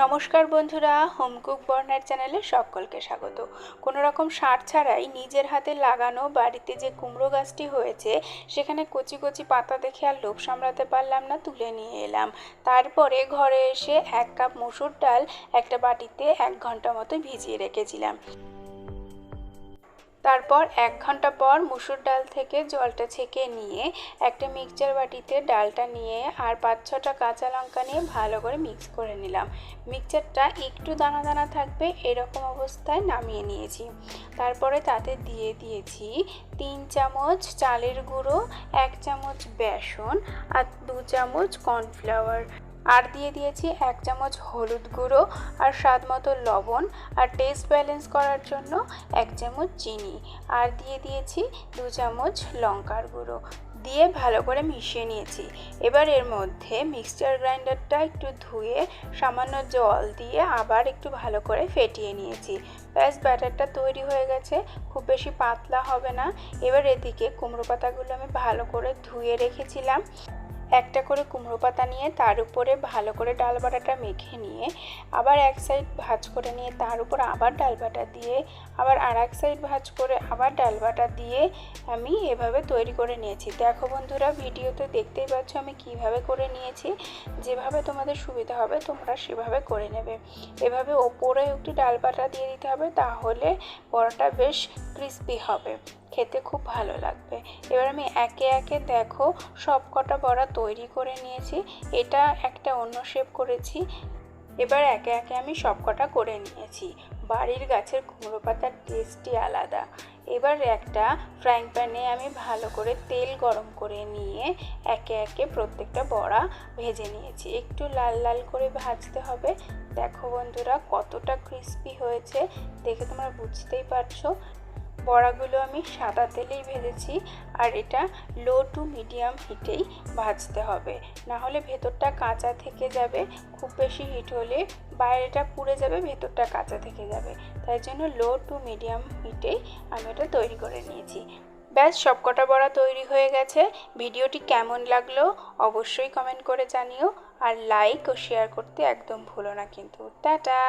নমস্কার বন্ধুরা, হোমকুক বর্ণার চ্যানেলে সকলকে স্বাগত। কোনো রকম সার ছাড়াই নিজের হাতে লাগানো বাড়িতে যে কুমড়ো গাছটি হয়েছে, সেখানে কচি কচি পাতা দেখে আর লোভ সামলাতে পারলাম না, তুলে নিয়ে এলাম। তারপরে ঘরে এসে এক কাপ মুসুর ডাল একটা বাটিতে এক ঘণ্টা মতো ভিজিয়ে রেখেছিলাম। তারপর এক ঘণ্টা পর মুসুর ডাল থেকে জলটা ছেঁকে নিয়ে একটা মিক্সচার বাটিতে ডালটা নিয়ে আর পাঁচ ছটা কাঁচা লঙ্কা নিয়ে ভালো করে মিক্স করে নিলাম। মিক্সচারটা একটু দানা দানা থাকবে, এরকম অবস্থায় নামিয়ে নিয়েছি। তারপরে তাতে দিয়ে দিয়েছি তিন চামচ চালের গুঁড়ো, এক চামচ বেসন আর দু চামচ কর্নফ্লাওয়ার। আর দিয়ে দিয়েছি এক চামচ হলুদ গুঁড়ো আর স্বাদ মতো লবণ আর টেস্ট ব্যালেন্স করার জন্য এক চামচ চিনি। আর দিয়ে দিয়েছি দু চামচ লঙ্কার গুঁড়ো। দিয়ে ভালো করে মিশিয়ে নিয়েছি। এবার এর মধ্যে মিক্সচার গ্রাইন্ডারটা একটু ধুয়ে সামান্য জল দিয়ে আবার একটু ভালো করে ফেটিয়ে নিয়েছি। ব্যাস, ব্যাটারটা তৈরি হয়ে গেছে। খুব বেশি পাতলা হবে না। এবার এদিকে কুমড়ো পাতাগুলো আমি ভালো করে ধুয়ে রেখেছিলাম। একটা করে কুমড়ো পাতা নিয়ে তার উপরে ভালো করে ডাল বাটাটা মেখে নিয়ে আবার এক সাইড ভাজ করে নিয়ে তার উপর আবার ডাল বাটা দিয়ে, আবার আর এক সাইড ভাজ করে আবার ডাল বাটা দিয়ে আমি এভাবে তৈরি করে নিয়েছি। দেখো বন্ধুরা, ভিডিওতে দেখতেই পাচ্ছ আমি কীভাবে করে নিয়েছি। যেভাবে তোমাদের সুবিধা হবে তোমরা সেভাবে করে নেবে। এভাবে ওপরে একটু ডাল বাটা দিয়ে দিতে হবে, তাহলে পরোটা বেশ ক্রিস্পি হবে। খেতে খুব ভালো লাগবে। এবার আমি একে একে দেখো সব কটা বড়া তৈরি করে নিয়েছি। এটা একটা অন্য শেপ করেছি। এবার একে একে আমি সব কটা করে নিয়েছি। বাড়ির গাছের কুমড়ো পাতার টেস্টই আলাদা। এবার একটা ফ্রাইং প্যানে আমি ভালো করে তেল গরম করে নিয়ে একে একে প্রত্যেকটা বড়া ভেজে নিয়েছি। একটু লাল লাল করে ভাজতে হবে। দেখো বন্ধুরা কতটা ক্রিস্পি হয়েছে। দেখে তোমরা বুঝতেই পারছ। বড়াগুলো আমি সাদা তেলেই ভেজেছি আর এটা লো টু মিডিয়াম হিটেই ভাজতে হবে। না হলে ভেতরটা কাঁচা থেকে যাবে, খুব বেশি হিট হলে বাইরেটা পুড়ে যাবে, ভেতরটা কাঁচা থেকে যাবে। তাই জন্য লো টু মিডিয়াম হিটেই আমি এটা তৈরি করে নিয়েছি। ব্যাস, সবকটা বড়া তৈরি হয়ে গেছে। ভিডিওটি কেমন লাগল অবশ্যই কমেন্ট করে জানিও। আর লাইক ও শেয়ার করতে একদম ভুলো না কিন্তু। টাটা!